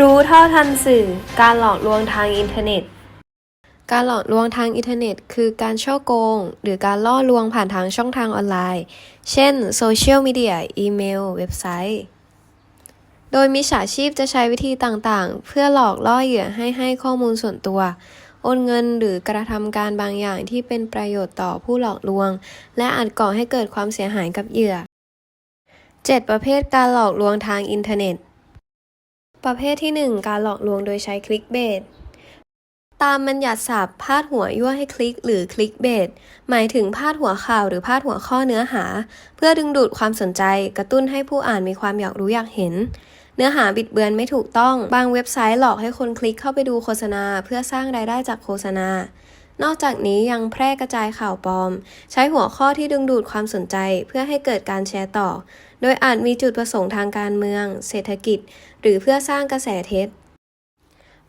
รู้เท่าทันสื่อ การหลอกลวงทางอินเทอร์เน็ต การหลอกลวงทางอินเทอร์เน็ต คือการช่อโกง หรือการล่อลวงผ่านทางช่องทางออนไลน์ เช่นโซเชียลมีเดีย อีเมล เว็บไซต์ โดยมิจฉาชีพจะใช้วิธีต่างๆ เพื่อหลอกล่อเหยื่อให้ให้ข้อมูลส่วนตัว โอนเงินหรือกระทำการบางอย่างที่เป็นประโยชน์ต่อผู้หลอกลวง และอาจก่อให้เกิดความเสียหายกับเหยื่อ 7 ประเภทการหลอกลวงทางอินเทอร์เน็ต ประเภทที่ 1 การหลอกลวงโดยใช้คลิกเบตตามบัญญัติศัพท์พาดหัวยั่วให้คลิกหรือคลิกเบตหมายถึงพาดหัวข่าวหรือพาดหัวข้อเนื้อหา เพื่อดึงดูดความสนใจกระตุ้นให้ผู้อ่านมีความอยากรู้อยากเห็น เนื้อหาบิดเบือนไม่ถูกต้อง บางเว็บไซต์หลอกให้คนคลิกเข้าไปดูโฆษณา เพื่อสร้างรายได้จากโฆษณา นอกจากนี้ยังแพร่กระจายข่าวปลอม ใช้หัวข้อที่ดึงดูดความสนใจเพื่อให้เกิดการแชร์ต่อ โดยอาจมีจุดประสงค์ทางการเมือง เศรษฐกิจ หรือเพื่อสร้างกระแสเท็จ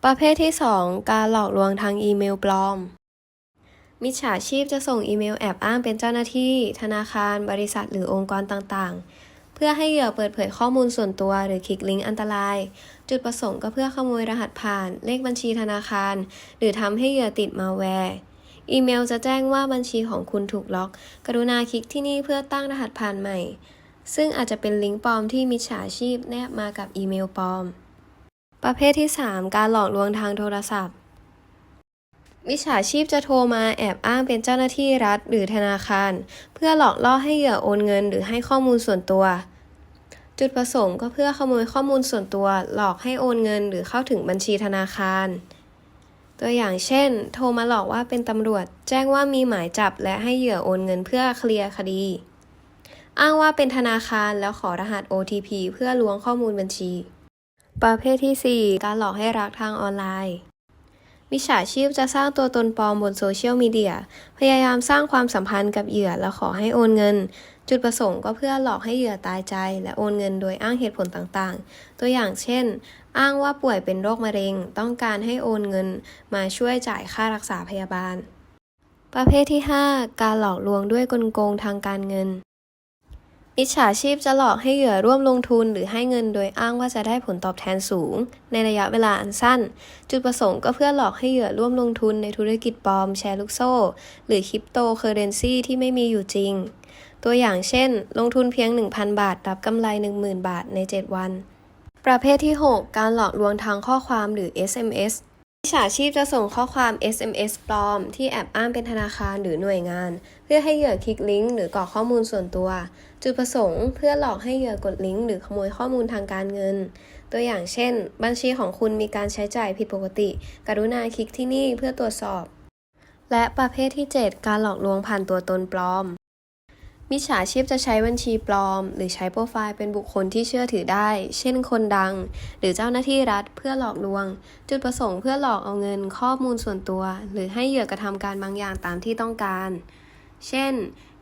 ประเภทที่ 2 การหลอกลวงทางอีเมลปลอม มิจฉาชีพจะส่งอีเมลแอบอ้างเป็นเจ้าหน้าที่ ธนาคาร บริษัท หรือองค์กรต่างๆ เพื่อให้เหยื่อเปิดเผยข้อมูลส่วนตัวหรือคลิกลิงก์อันตราย จุดประสงค์ก็เพื่อขโมยรหัสผ่าน เลขบัญชีธนาคาร หรือทำให้เหยื่อติดมาแวร์อีเมลจะแจ้งว่าบัญชีของคุณถูกล็อก กรุณาคลิกที่นี่เพื่อตั้งรหัสผ่านใหม่ ซึ่งอาจจะเป็นลิงก์ปลอมที่มิจฉาชีพแนบมากับอีเมลปลอม ประเภทที่ 3 การหลอกลวงทางโทรศัพท์ มิจฉาชีพจะโทรมาแอบอ้างเป็นเจ้าหน้าที่รัฐหรือธนาคาร เพื่อหลอกล่อให้เหยื่อโอนเงินหรือให้ข้อมูลส่วนตัว จุดประสงค์ก็เพื่อขโมยข้อมูลส่วนตัว หลอกให้โอนเงินหรือเข้าถึงบัญชีธนาคาร ตัวอย่างเช่น โทรมาหลอกว่าเป็นตำรวจ แจ้งว่ามีหมายจับและให้เหยื่อโอนเงินเพื่อเคลียร์คดี อ้างว่าเป็นธนาคารแล้วขอรหัส OTP เพื่อล้วงข้อมูลบัญชี ประเภทที่ 4 การหลอกให้รักทางออนไลน์ มิจฉาชีพจะสร้างตัวตนปลอมบนโซเชียลมีเดีย พยายามสร้างความสัมพันธ์กับเหยื่อแล้วขอให้โอนเงิน จุดประสงค์ก็เพื่อหลอกให้เหยื่อตายใจ และโอนเงินโดยอ้างเหตุผลต่างๆ ตัวอย่างเช่น อ้างว่าป่วยเป็นโรคมะเร็ง ต้องการให้โอนเงิน มาช่วยจ่ายค่ารักษาพยาบาล ประเภทที่ 5 การหลอกลวงด้วยกลโกงทางการเงิน มิจฉาชีพจะหลอกให้เหยื่อร่วมลงทุนหรือให้เงินโดยอ้างว่าจะได้ผลตอบแทนสูง ในระยะเวลาอันสั้น จุดประสงค์ก็เพื่อหลอกให้เหยื่อร่วมลงทุนในธุรกิจปลอมแชร์ลูกโซ่ หรือคริปโตเคอเรนซีที่ไม่มีอยู่จริง ตัวอย่างเช่น ลงทุนเพียง 1,000 บาท รับกำไร 10,000 บาทใน 7 วัน ประเภทที่ 6 การหลอกลวงทางข้อความหรือ SMS มิ จฉาชีพจะส่งข้อความ SMS ปลอม ที่แอบอ้างเป็นธนาคารหรือหน่วยงาน เพื่อให้เหยื่อคลิกลิงก์หรือกรอกข้อมูลส่วนตัว จุดประสงค์เพื่อหลอกให้เหยื่อกดลิงก์หรือขโมยข้อมูลทางการเงิน ตัวอย่างเช่น บัญชีของคุณมีการใช้จ่ายผิดปกติ กรุณาคลิกที่นี่เพื่อตรวจสอบ และประเภทที่ 7 การหลอกลวงผ่านตัวตนปลอม มิจฉาชีพจะใช้บัญชีปลอม หรือใช้โปรไฟล์เป็นบุคคลที่เชื่อถือได้ เช่นคนดัง หรือเจ้าหน้าที่รัฐเพื่อหลอกลวง จุดประสงค์เพื่อหลอกเอาเงินข้อมูลส่วนตัว หรือให้เหยื่อกระทำการบางอย่างตามที่ต้องการ เช่น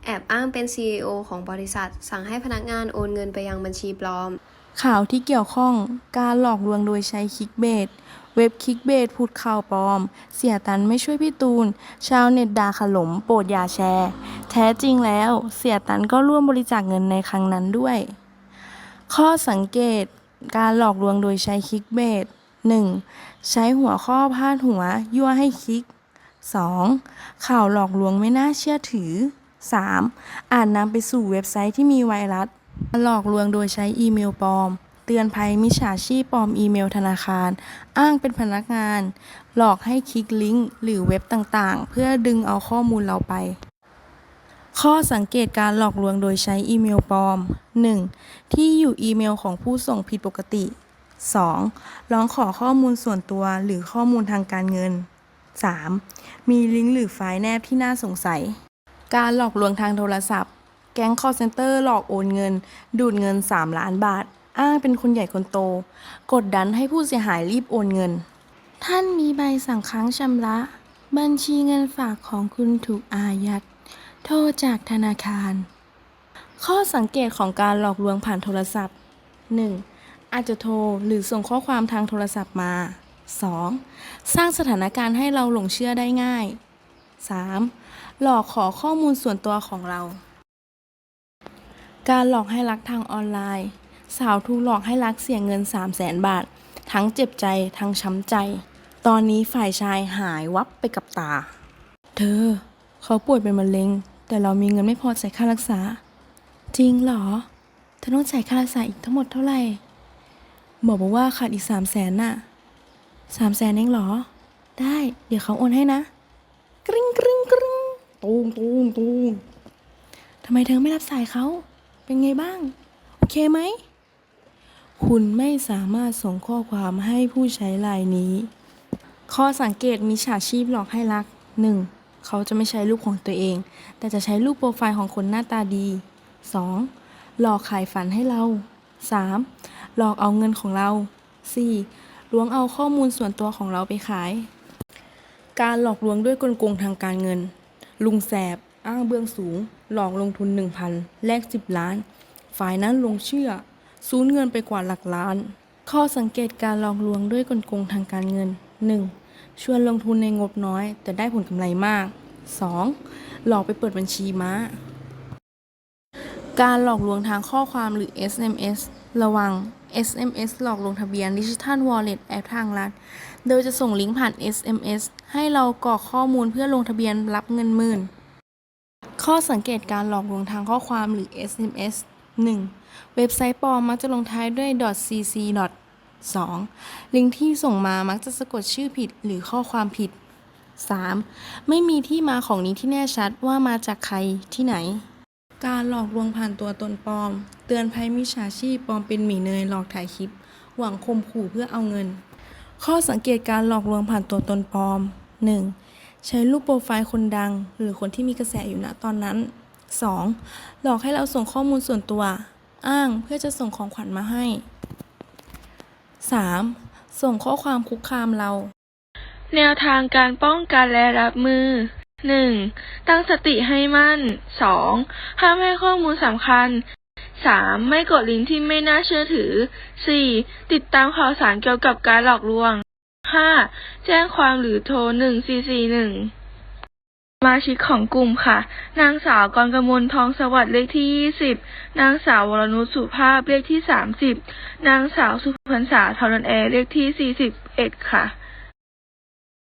แอบอ้างเป็น CEO ของบริษัท สั่งให้พนักงานโอนเงินไปยังบัญชีปลอม ข่าวที่เกี่ยวข้องการหลอกลวงโดยใช้คลิกเบสเว็บคลิกเบสพูดข่าวปลอม เสียตันไม่ช่วยพี่ตูน ชาวเน็ตด่าขลมโปรดอย่าแชร์ แท้จริงแล้วเสียตันก็ร่วมบริจาคเงินในครั้งนั้นด้วย ข้อสังเกตการหลอกลวงโดยใช้คลิกเบส 1. ใช้หัวข้อพาดหัว ยั่วให้คลิก 2. ข่าวหลอกลวงไม่น่าเชื่อถือ 3. อาจนำไปสู่เว็บไซต์ที่มีไวรัส หลอกลวงโดยใช้อีเมลปลอม เตือนภัยมิจฉาชีพปลอมอีเมลธนาคาร อ้างเป็นพนักงาน หลอกให้คลิกลิงก์หรือเว็บต่างๆ เพื่อดึงเอาข้อมูลเราไป ข้อสังเกตการหลอกลวงโดยใช้อีเมลปลอม 1. ที่อยู่อีเมลของผู้ส่งผิดปกติ 2. ร้องขอข้อมูลส่วนตัวหรือข้อมูลทางการเงิน 3. มีลิงก์หรือไฟล์แนบที่น่าสงสัย การหลอกลวงทางโทรศัพท์ แก๊งคอร์เซนเตอร์หลอกโอนเงิน ดูดเงิน 3 ล้านบาท อ้างเป็นคนใหญ่คนโต กดดันให้ผู้เสียหายรีบโอนเงิน ท่านมีใบสั่งค้างชำระ บัญชีเงินฝากของคุณถูกอายัด โทรจากธนาคาร ข้อสังเกตของการหลอกลวงผ่านโทรศัพท์ 1. อาจจะโทรหรือส่งข้อความทางโทรศัพท์มา 2. สร้างสถานการณ์ให้เราหลงเชื่อได้ง่าย 3. หลอกขอข้อมูลส่วนตัวของเรา การหลอกให้รักทางออนไลน์ สาวถูกหลอกให้รักเสียเงิน 3 0 0แสนบาท ทั้งเจ็บใจทั้งช้ำใจ ตอนนี้ฝ่ายชายหายวับไปกับตา เธอ เขาป่วยเป็นมะเร็ง แต่เรามีเงินไม่พอจ่ายค่ารักษา จริงเหรอ เธอต้องจ่ายค่ารักษาอีกทั้งหมดเท่าไหร่บอกบอกว่าขาดอีกสามแสนน่ะสามแสนเองเหรอ ได้ เดี๋ยวเขาโอนให้นะ กริ๊งกริ๊งกริ๊งตูงตูงตูงทำไมเธอไม่รับสายเขา เป็นไงบ้าง โอเคไหม คุณไม่สามารถส่งข้อความให้ผู้ใช้รายนี้ ข้อสังเกตมีฉาชีพหลอกให้รัก 1. เขาจะไม่ใช้รูปของตัวเอง แต่จะใช้รูปโปรไฟล์ของคนหน้าตาดี 2. หลอกขายฝันให้เรา 3. หลอกเอาเงินของเรา 4. ลวงเอาข้อมูลส่วนตัวของเราไปขาย การหลอกลวงด้วยกลโกงทางการเงิน ลุงแสบ อ้างเบื้องสูง หลอกลงทุน 1,000 แลก 10 ล้าน ฝ่ายนั้นลงเชื่อ สูญเงินไปกว่าหลักล้าน ข้อสังเกตการหลอกลวงด้วยกลโกงทางการเงิน 1. ชวนลงทุนในงบน้อย แต่ได้ผลกำไรมาก 2. หลอกไปเปิดบัญชีม้า การหลอกลวงทางข้อความหรือ SMS ระวัง SMS หลอกลงทะเบียนดิจิทัลวอลเล็ตแอปทางรัฐ โดยจะส่งลิงก์ผ่าน SMS ให้เรากรอกข้อมูลเพื่อลงทะเบียนรับเงินหมื่น ข้อสังเกตการหลอกลวงทางข้อความหรือ SMS 1. เว็บไซต์ปลอมมักจะลงท้ายด้วย .cc. 2. ลิงก์ที่ส่งมามักจะสะกดชื่อผิดหรือข้อความผิด 3. ไม่มีที่มาของนี้ที่แน่ชัดว่ามาจากใครที่ไหน การหลอกลวงผ่านตัวตนปลอม เตือนภัยมิจฉาชีพปลอมเป็นหมีเนยหลอกถ่ายคลิป หวังข่มขู่เพื่อเอาเงิน ข้อสังเกตการหลอกลวงผ่านตัวตนปลอม 1. ใช้รูปโปรไฟล์คนดัง หรือคนที่มีกระแสอยู่ณตอนนั้น 2. หลอกให้เราส่งข้อมูลส่วนตัว อ้างเพื่อจะส่งของขวัญมาให้ 3. ส่งข้อความคุกคามเรา แนวทางการป้องกันและรับมือ 1. ตั้งสติให้มั่น 2. ห้ามให้ข้อมูลสำคัญ 3. ไม่กดลิงก์ที่ไม่น่าเชื่อถือ 4. ติดตามข่าวสารเกี่ยวกับการหลอกลวง 5. แจ้งความหรือโทร 1441มาชิกของกลุ่มค่ะ นางสาวกรกมลทองสวัสดิ์เลขที่20นางสาววรนุชสุภาพเลขที่30นางสาวสุพรรษาทรนแอร์เลขที่41ค่ะ